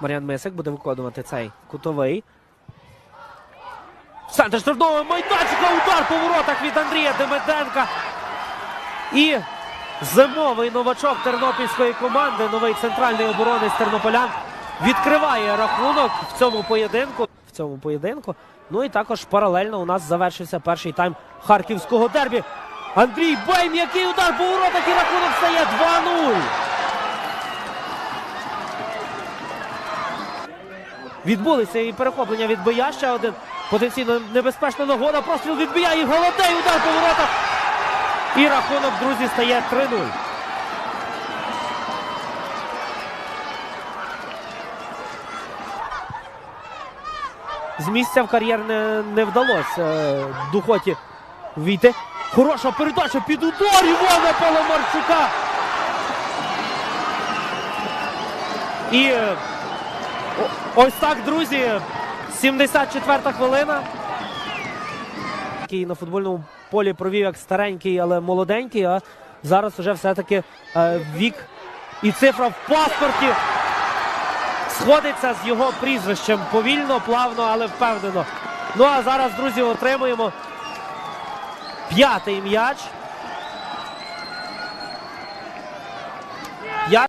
Мар'ян Мисик буде виконувати цей кутовий. Центр штрафного майданчика. Удар по воротах від Андрія Демиденка. І зимовий новачок тернопільської команди, новий центральний оборонець тернополян, відкриває рахунок в цьому поєдинку. В цьому поєдинку. Ну і також паралельно у нас завершився перший тайм харківського дербі. Андрій Бейм, який удар по воротах і рахунок стає 2-0. Відбулися і перехоплення від Боя. Ще один потенційно небезпечна нагода. Простріл від і Голодей удар по воротах. І рахунок, друзі, стає 3-0. З місця в кар'єр не, не вдалося е, Духоті війти. Хороша передача під удар Івана Паламарчука. І ось так, друзі, 74-та хвилина. Який на футбольному полі провів як старенький, але молоденький, а зараз вже все-таки е, вік і цифра в паспорті сходиться з його прізвищем повільно, плавно, але впевнено. Ну а зараз, друзі, отримуємо п'ятий м'яч